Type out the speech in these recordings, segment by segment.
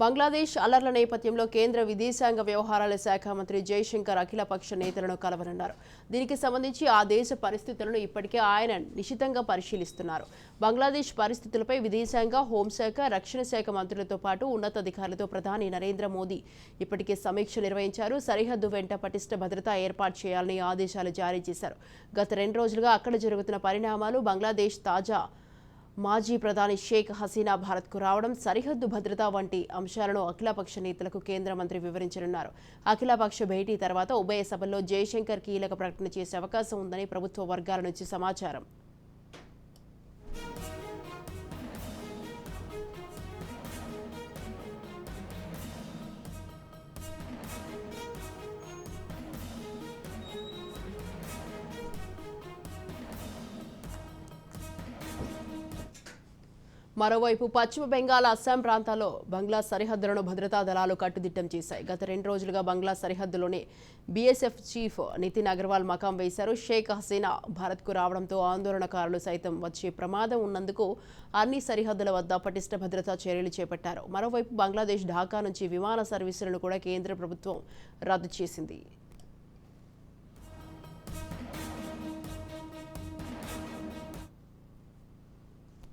బంగ్లాదేశ్ అల్లర్ల నేపథ్యంలో కేంద్ర విదేశాంగ వ్యవహారాల శాఖ మంత్రి జయశంకర్ అఖిలపక్ష నేతలను కలవనున్నారు. దీనికి సంబంధించి ఆ దేశ పరిస్థితులను ఇప్పటికే ఆయన నిశితంగా పరిశీలిస్తున్నారు. బంగ్లాదేశ్ పరిస్థితులపై విదేశాంగ హోంశాఖ రక్షణ శాఖ మంత్రులతో పాటు ఉన్నతాధికారులతో ప్రధాని నరేంద్ర మోదీ ఇప్పటికే సమీక్ష నిర్వహించారు. సరిహద్దు వెంట పటిష్ట భద్రత ఏర్పాటు చేయాలని ఆదేశాలు జారీ చేశారు. గత రెండు రోజులుగా అక్కడ జరుగుతున్న పరిణామాలు బంగ్లాదేశ్ తాజా మాజీ ప్రధాని షేక్ హసీనా భారత్కు రావడం సరిహద్దు భద్రత వంటి అంశాలను అఖిలపక్ష నేతలకు కేంద్ర మంత్రి వివరించనున్నారు. అఖిలపక్ష భేటీ తర్వాత ఉభయ సభల్లో జయశంకర్ కీలక ప్రకటన చేసే అవకాశం ఉందని ప్రభుత్వ వర్గాల నుంచి సమాచారం. మరోవైపు పశ్చిమ బెంగాల్ అస్సాం ప్రాంతాల్లో బంగ్లా సరిహద్దులను భద్రతా దళాలు కట్టుదిట్టం చేశాయి. గత రెండు రోజులుగా బంగ్లా సరిహద్దులోనే బీఎస్ఎఫ్ చీఫ్ నితిన్ అగర్వాల్ మకాం వేశారు. షేక్ హసీనా భారత్కు రావడంతో ఆందోళనకారులు సైతం వచ్చే ప్రమాదం ఉన్నందుకు అన్ని సరిహద్దుల వద్ద పటిష్ట భద్రతా చర్యలు చేపట్టారు. మరోవైపు బంగ్లాదేశ్ ఢాకా నుంచి విమాన సర్వీసులను కూడా కేంద్ర ప్రభుత్వం రద్దు చేసింది.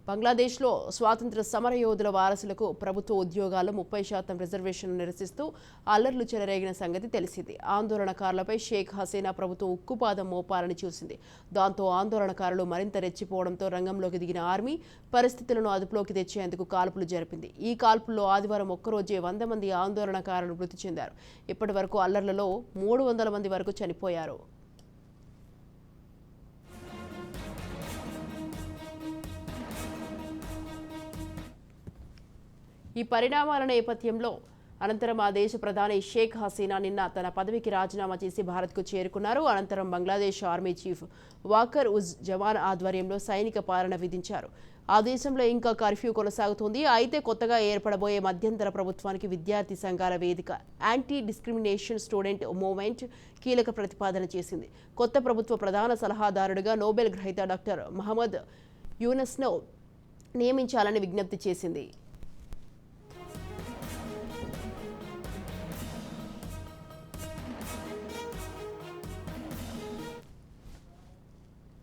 బంగ్లాదేశ్లో స్వాతంత్ర సమరయోధుల వారసులకు ప్రభుత్వ ఉద్యోగాల్లో ముప్పై శాతం రిజర్వేషన్లు నిరసిస్తూ అల్లర్లు చెలరేగిన సంగతి తెలిసింది. ఆందోళనకారులపై షేక్ హసీనా ప్రభుత్వం ఉక్కుపాదం మోపాలని చూసింది. దాంతో ఆందోళనకారులు మరింత రెచ్చిపోవడంతో రంగంలోకి దిగిన ఆర్మీ పరిస్థితులను అదుపులోకి తెచ్చేందుకు కాల్పులు జరిపింది. ఈ కాల్పుల్లో ఆదివారం ఒక్కరోజే వంద మంది ఆందోళనకారులు మృతి చెందారు. ఇప్పటి వరకు అల్లర్లలో మూడు వందల మంది వరకు చనిపోయారు. ఈ పరిణామాల నేపథ్యంలో అనంతరం ఆ దేశ ప్రధాని షేక్ హసీనా నిన్న తన పదవికి రాజీనామా చేసి భారత్కు చేరుకున్నారు. అనంతరం బంగ్లాదేశ్ ఆర్మీ చీఫ్ వాకర్ ఉజ్ జవాన్ ఆధ్వర్యంలో సైనిక పాలన విధించారు. ఆ దేశంలో ఇంకా కర్ఫ్యూ కొనసాగుతుంది. అయితే కొత్తగా ఏర్పడబోయే మధ్యంతర ప్రభుత్వానికి విద్యార్థి సంఘాల వేదిక యాంటీ డిస్క్రిమినేషన్ స్టూడెంట్ మూవ్మెంట్ కీలక ప్రతిపాదన చేసింది. కొత్త ప్రభుత్వ ప్రధాన సలహాదారుడిగా నోబెల్ గ్రహీత డాక్టర్ మహమ్మద్ యూనస్ను నియమించాలని విజ్ఞప్తి చేసింది.